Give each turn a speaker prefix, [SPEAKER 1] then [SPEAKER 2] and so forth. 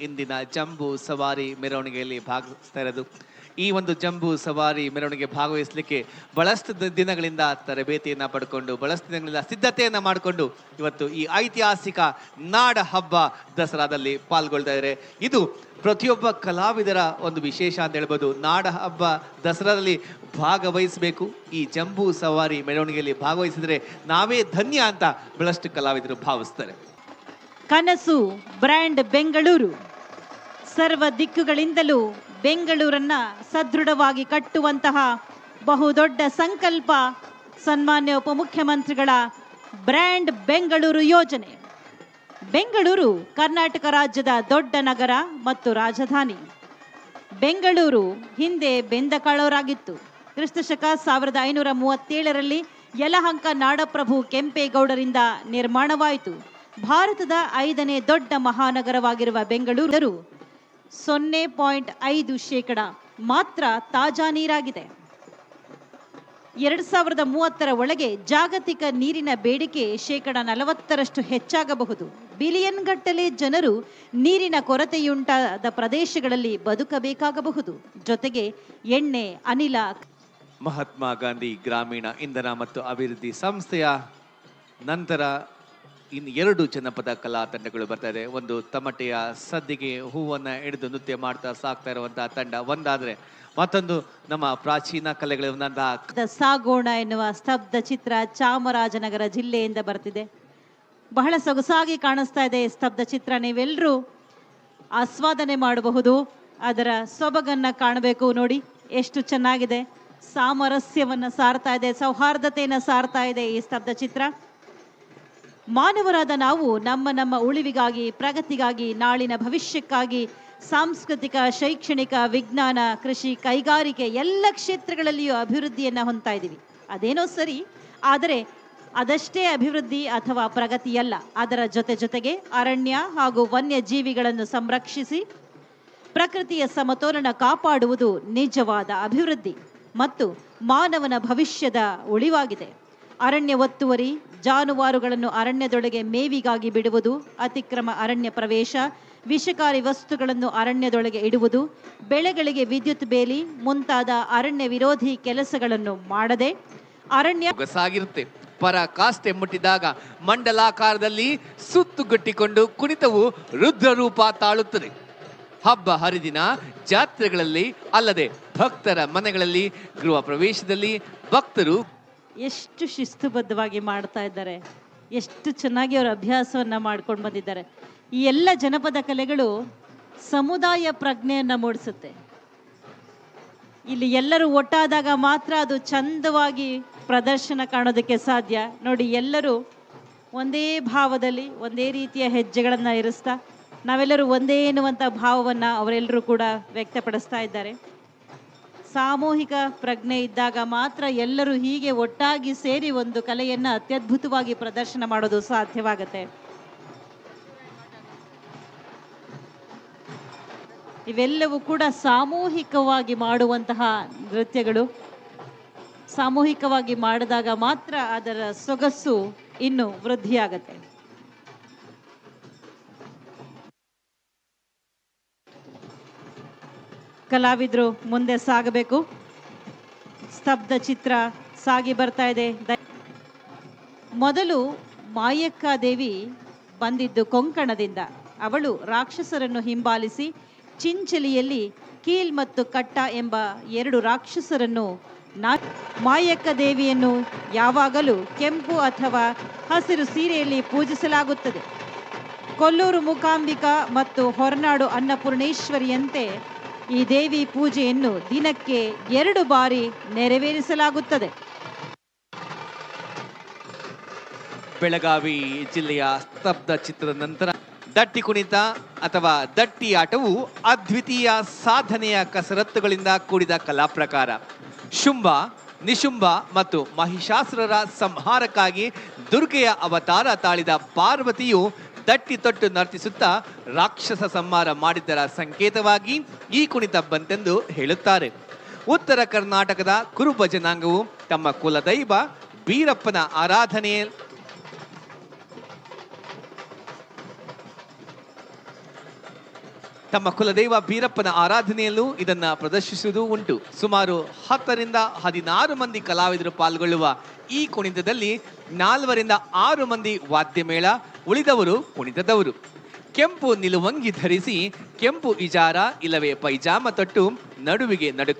[SPEAKER 1] ಇಂದಿನ ಜಂಬೂ ಸವಾರಿ ಮೆರವಣಿಗೆಯಲ್ಲಿ ಭಾಗವಹಿಸ್ತಾ ಇರೋದು. ಈ ಒಂದು ಜಂಬೂ ಸವಾರಿ ಮೆರವಣಿಗೆ ಭಾಗವಹಿಸಲಿಕ್ಕೆ ಬಹಳಷ್ಟು ದಿನಗಳಿಂದ ತರಬೇತಿಯನ್ನು ಪಡ್ಕೊಂಡು, ಬಹಳಷ್ಟು ದಿನಗಳಿಂದ ಸಿದ್ಧತೆಯನ್ನು ಮಾಡಿಕೊಂಡು ಇವತ್ತು ಈ ಐತಿಹಾಸಿಕ ನಾಡ ಹಬ್ಬ ದಸರಾದಲ್ಲಿ ಪಾಲ್ಗೊಳ್ತಾ ಇದ್ದಾರೆ ಇದು ಪ್ರತಿಯೊಬ್ಬ ಕಲಾವಿದರ ಒಂದು ವಿಶೇಷ ಅಂತ ಹೇಳ್ಬೋದು. ನಾಡ ಹಬ್ಬ ದಸರಾದಲ್ಲಿ ಭಾಗವಹಿಸಬೇಕು. ಈ ಜಂಬೂ ಸವಾರಿ ಮೆರವಣಿಗೆಯಲ್ಲಿ ಭಾಗವಹಿಸಿದರೆ ನಾವೇ ಧನ್ಯ ಅಂತ ಬಹಳಷ್ಟು ಕಲಾವಿದರು ಭಾವಿಸ್ತಾರೆ.
[SPEAKER 2] ಕನಸು ಬ್ರ್ಯಾಂಡ್ ಬೆಂಗಳೂರು. ಸರ್ವ ದಿಕ್ಕುಗಳಿಂದಲೂ ಬೆಂಗಳೂರನ್ನ ಸದೃಢವಾಗಿ ಕಟ್ಟುವಂತಹ ಬಹುದೊಡ್ಡ ಸಂಕಲ್ಪ ಸನ್ಮಾನ್ಯ ಉಪಮುಖ್ಯಮಂತ್ರಿಗಳ ಬ್ರ್ಯಾಂಡ್ ಬೆಂಗಳೂರು ಯೋಜನೆ. ಬೆಂಗಳೂರು ಕರ್ನಾಟಕ ರಾಜ್ಯದ ದೊಡ್ಡ ನಗರ ಮತ್ತು ರಾಜಧಾನಿ. ಬೆಂಗಳೂರು ಹಿಂದೆ ಬೆಂದಕಾಳವರಾಗಿತ್ತು ಕ್ರಿಸ್ತಶಕ ಸಾವಿರದ ಐನೂರ ಮೂವತ್ತೇಳರಲ್ಲಿ ಯಲಹಂಕ ನಾಡಪ್ರಭು ಕೆಂಪೇಗೌಡರಿಂದ ನಿರ್ಮಾಣವಾಯಿತು. ಭಾರತದ ಐದನೇ ದೊಡ್ಡ ಮಹಾನಗರವಾಗಿರುವ ಬೆಂಗಳೂರು ಸೊನ್ನೆ ಪಾಯಿಂಟ್ ಐದು ಶೇಕಡ ಮಾತ್ರ ತಾಜಾ ನೀರಾಗಿದೆ. ಎರಡು ಸಾವಿರದ ಮೂವತ್ತರ ಒಳಗೆ ಜಾಗತಿಕ ನೀರಿನ ಬೇಡಿಕೆ ಶೇಕಡ ನಲವತ್ತರಷ್ಟು ಹೆಚ್ಚಾಗಬಹುದು. ಬಿಲಿಯನ್ ಗಟ್ಟಲೆ ಜನರು ನೀರಿನ ಕೊರತೆಯುಂಟಾದ ಪ್ರದೇಶಗಳಲ್ಲಿ ಬದುಕಬೇಕಾಗಬಹುದು. ಜೊತೆಗೆ ಎಣ್ಣೆ, ಅನಿಲ,
[SPEAKER 1] ಮಹಾತ್ಮ ಗಾಂಧಿ ಗ್ರಾಮೀಣ ಇಂಧನ ಮತ್ತು ಅಭಿವೃದ್ಧಿ ಸಂಸ್ಥೆಯ ನಂತರ ಇನ್ನು ಎರಡು ಜನಪದ ಕಲಾ ತಂಡಗಳು ಬರ್ತಾ ಇದೆ ಒಂದು ತಮಟೆಯ ಸದ್ದಿಗೆ ಹೂವನ್ನು ಹಿಡಿದು ನೃತ್ಯ ಮಾಡ್ತಾ ಸಾಕ್ತಾ ಇರುವಂತಹ ತಂಡ. ಒಂದಾದ್ರೆ ಮತ್ತೊಂದು ನಮ್ಮ ಪ್ರಾಚೀನ
[SPEAKER 2] ಕಲೆಗಳ ಸಾಗೋಣ ಎನ್ನುವ ಸ್ತಬ್ಧ ಚಿತ್ರ ಚಾಮರಾಜನಗರ ಜಿಲ್ಲೆಯಿಂದ ಬರ್ತಿದೆ. ಬಹಳ ಸೊಗಸಾಗಿ ಕಾಣಿಸ್ತಾ ಇದೆ ಸ್ತಬ್ಧ ಚಿತ್ರ. ನೀವೆಲ್ಲರೂ ಆಸ್ವಾದನೆ ಮಾಡಬಹುದು. ಅದರ ಸೊಬಗನ್ನ ಕಾಣಬೇಕು ನೋಡಿ ಎಷ್ಟು ಚೆನ್ನಾಗಿದೆ. ಸಾಮರಸ್ಯವನ್ನ ಸಾರ್ತಾ ಇದೆ, ಸೌಹಾರ್ದತೆಯನ್ನ ಸಾರ್ತಾ ಇದೆ ಈ ಸ್ತಬ್ಧ ಚಿತ್ರ. ಮಾನವರಾದ ನಾವು ನಮ್ಮ ನಮ್ಮ ಉಳಿವಿಗಾಗಿ, ಪ್ರಗತಿಗಾಗಿ, ನಾಳಿನ ಭವಿಷ್ಯಕ್ಕಾಗಿ ಸಾಂಸ್ಕೃತಿಕ, ಶೈಕ್ಷಣಿಕ, ವಿಜ್ಞಾನ, ಕೃಷಿ, ಕೈಗಾರಿಕೆ ಎಲ್ಲ ಕ್ಷೇತ್ರಗಳಲ್ಲಿಯೂ ಅಭಿವೃದ್ಧಿಯನ್ನು ಹೊಂದ್ತಾ ಇದ್ದೀವಿ. ಅದೇನೋ ಸರಿ, ಆದರೆ ಅದಷ್ಟೇ ಅಭಿವೃದ್ಧಿ ಅಥವಾ ಪ್ರಗತಿಯಲ್ಲ. ಅದರ ಜೊತೆ ಜೊತೆಗೆ ಅರಣ್ಯ ಹಾಗೂ ವನ್ಯಜೀವಿಗಳನ್ನು ಸಂರಕ್ಷಿಸಿ, ಪ್ರಕೃತಿಯ ಸಮತೋಲನ ಕಾಪಾಡುವುದು ನಿಜವಾದ ಅಭಿವೃದ್ಧಿ ಮತ್ತು ಮಾನವನ ಭವಿಷ್ಯದ ಉಳಿವಾಗಿದೆ. ಅರಣ್ಯ ಒತ್ತುವರಿ, ಜಾನುವಾರುಗಳನ್ನು ಅರಣ್ಯದೊಳಗೆ ಮೇವಿಗಾಗಿ ಬಿಡುವುದು, ಅತಿಕ್ರಮ ಅರಣ್ಯ ಪ್ರವೇಶ, ವಿಷಕಾರಿ ವಸ್ತುಗಳನ್ನು ಅರಣ್ಯದೊಳಗೆ ಇಡುವುದು, ಬೆಳೆಗಳಿಗೆ ವಿದ್ಯುತ್ ಬೇಲಿ, ಮುಂತಾದ ಅರಣ್ಯ ವಿರೋಧಿ ಕೆಲಸಗಳನ್ನು ಮಾಡದೆ ಅರಣ್ಯ
[SPEAKER 1] ಸಾಗಿರುತ್ತೆ ಪರ ಕಾಸ್ತೆ ಮುಟ್ಟಿದಾಗ ಮಂಡಲಾಕಾರದಲ್ಲಿ ಸುತ್ತುಗಟ್ಟಿಕೊಂಡು ಕುಣಿತವು ರುದ್ರ ರೂಪ ತಾಳುತ್ತದೆ. ಹಬ್ಬ ಹರಿದಿನ ಜಾತ್ರೆಗಳಲ್ಲಿ ಅಲ್ಲದೆ ಭಕ್ತರ ಮನೆಗಳಲ್ಲಿ ಗೃಹ ಪ್ರವೇಶದಲ್ಲಿ ಭಕ್ತರು
[SPEAKER 2] ಎಷ್ಟು ಶಿಸ್ತುಬದ್ಧವಾಗಿ ಮಾಡ್ತಾ ಇದ್ದಾರೆ, ಎಷ್ಟು ಚೆನ್ನಾಗಿ ಅವರು ಅಭ್ಯಾಸವನ್ನು ಮಾಡ್ಕೊಂಡು ಬಂದಿದ್ದಾರೆ. ಈ ಎಲ್ಲ ಜನಪದ ಕಲೆಗಳು ಸಮುದಾಯ ಪ್ರಜ್ಞೆಯನ್ನು ಮೂಡಿಸುತ್ತೆ. ಇಲ್ಲಿ ಎಲ್ಲರೂ ಒಟ್ಟಾದಾಗ ಮಾತ್ರ ಅದು ಚಂದವಾಗಿ ಪ್ರದರ್ಶನ ಕಾಣೋದಕ್ಕೆ ಸಾಧ್ಯ. ನೋಡಿ, ಎಲ್ಲರೂ ಒಂದೇ ಭಾವದಲ್ಲಿ, ಒಂದೇ ರೀತಿಯ ಹೆಜ್ಜೆಗಳನ್ನು ಇರಿಸ್ತಾ, ನಾವೆಲ್ಲರೂ ಒಂದೇ ಎನ್ನುವಂಥ ಭಾವವನ್ನು ಅವರೆಲ್ಲರೂ ಕೂಡ ವ್ಯಕ್ತಪಡಿಸ್ತಾ ಇದ್ದಾರೆ. ಸಾಮೂಹಿಕ ಪ್ರಜ್ಞೆ ಇದ್ದಾಗ ಮಾತ್ರ ಎಲ್ಲರೂ ಹೀಗೆ ಒಟ್ಟಾಗಿ ಸೇರಿ ಒಂದು ಕಲೆಯನ್ನು ಅತ್ಯದ್ಭುತವಾಗಿ ಪ್ರದರ್ಶನ ಮಾಡೋದು ಸಾಧ್ಯವಾಗತ್ತೆ. ಇವೆಲ್ಲವೂ ಕೂಡ ಸಾಮೂಹಿಕವಾಗಿ ಮಾಡುವಂತಹ ನೃತ್ಯಗಳು. ಸಾಮೂಹಿಕವಾಗಿ ಮಾಡಿದಾಗ ಮಾತ್ರ ಅದರ ಸೊಗಸು ಇನ್ನು ವೃದ್ಧಿಯಾಗತ್ತೆ. ಕಲಾವಿದರು ಮುಂದೆ ಸಾಗಬೇಕು. ಸ್ತಬ್ಧ ಚಿತ್ರ ಸಾಗಿ ಬರ್ತಾ ಇದೆ. ಮೊದಲು ಮಾಯಕ್ಕ ದೇವಿ ಬಂದಿದ್ದು ಕೊಂಕಣದಿಂದ. ಅವಳು ರಾಕ್ಷಸರನ್ನು ಹಿಂಬಾಲಿಸಿ ಚಿಂಚಲಿಯಲ್ಲಿ ಕೀಲ್ ಮತ್ತು ಕಟ್ಟ ಎಂಬ ಎರಡು ರಾಕ್ಷಸರನ್ನು ನಾ ಮಾಯಕ್ಕ ದೇವಿಯನ್ನು ಯಾವಾಗಲೂ ಕೆಂಪು ಅಥವಾ ಹಸಿರು ಸೀರೆಯಲ್ಲಿ ಪೂಜಿಸಲಾಗುತ್ತದೆ. ಕೊಲ್ಲೂರು ಮೂಕಾಂಬಿಕಾ ಮತ್ತು ಹೊರನಾಡು ಅನ್ನಪೂರ್ಣೇಶ್ವರಿಯಂತೆ ಈ ದೇವಿ ಪೂಜೆಯನ್ನು ದಿನಕ್ಕೆ ಎರಡು ಬಾರಿ ನೆರವೇರಿಸಲಾಗುತ್ತದೆ.
[SPEAKER 1] ಬೆಳಗಾವಿ ಜಿಲ್ಲೆಯ ಸ್ತಬ್ಧ ಚಿತ್ರದ ನಂತರ ದಟ್ಟಿ ಕುಣಿತ ಅಥವಾ ದಟ್ಟಿ ಆಟವು ಅದ್ವಿತೀಯ ಸಾಧನೆಯ ಕಸರತ್ತುಗಳಿಂದ ಕೂಡಿದ ಕಲಾ ಪ್ರಕಾರ ಶುಂಭ, ನಿಶುಂಭ ಮತ್ತು ಮಹಿಷಾಸುರರ ಸಂಹಾರಕ್ಕಾಗಿ ದುರ್ಗೆಯ ಅವತಾರ ತಾಳಿದ ಪಾರ್ವತಿಯು ದಟ್ಟಿ ತೊಟ್ಟು ನರ್ತಿಸುತ್ತಾ ರಾಕ್ಷಸ ಸಂಹಾರ ಮಾಡಿದ್ದರ ಸಂಕೇತವಾಗಿ ಈ ಕುಣಿತ ಬಂತೆಂದು ಹೇಳುತ್ತಾರೆ. ಉತ್ತರ ಕರ್ನಾಟಕದ ಕುರುಬ ಜನಾಂಗವು ತಮ್ಮ ಕುಲದೈವ ಬೀರಪ್ಪನ ಆರಾಧನೆ ತಮ್ಮ ಕುಲದೈವ ಬೀರಪ್ಪನ ಆರಾಧನೆಯಲ್ಲೂ ಇದನ್ನು ಪ್ರದರ್ಶಿಸುವುದು ಉಂಟು. ಸುಮಾರು ಹತ್ತರಿಂದ ಹದಿನಾರು ಮಂದಿ ಕಲಾವಿದರು ಪಾಲ್ಗೊಳ್ಳುವ ಈ ಕುಣಿತದಲ್ಲಿ ನಾಲ್ವರಿಂದ ಆರು ಮಂದಿ ವಾದ್ಯಮೇಳ ಉಳಿದವರು ಕುಣಿತದವರು ಕೆಂಪು ನಿಲುವಂಗಿ ಧರಿಸಿ ಕೆಂಪು ಇಜಾರ ಇಲ್ಲವೇ ಪೈಜಾಮ ತೊಟ್ಟು ನಡುವಿಗೆ ನಡು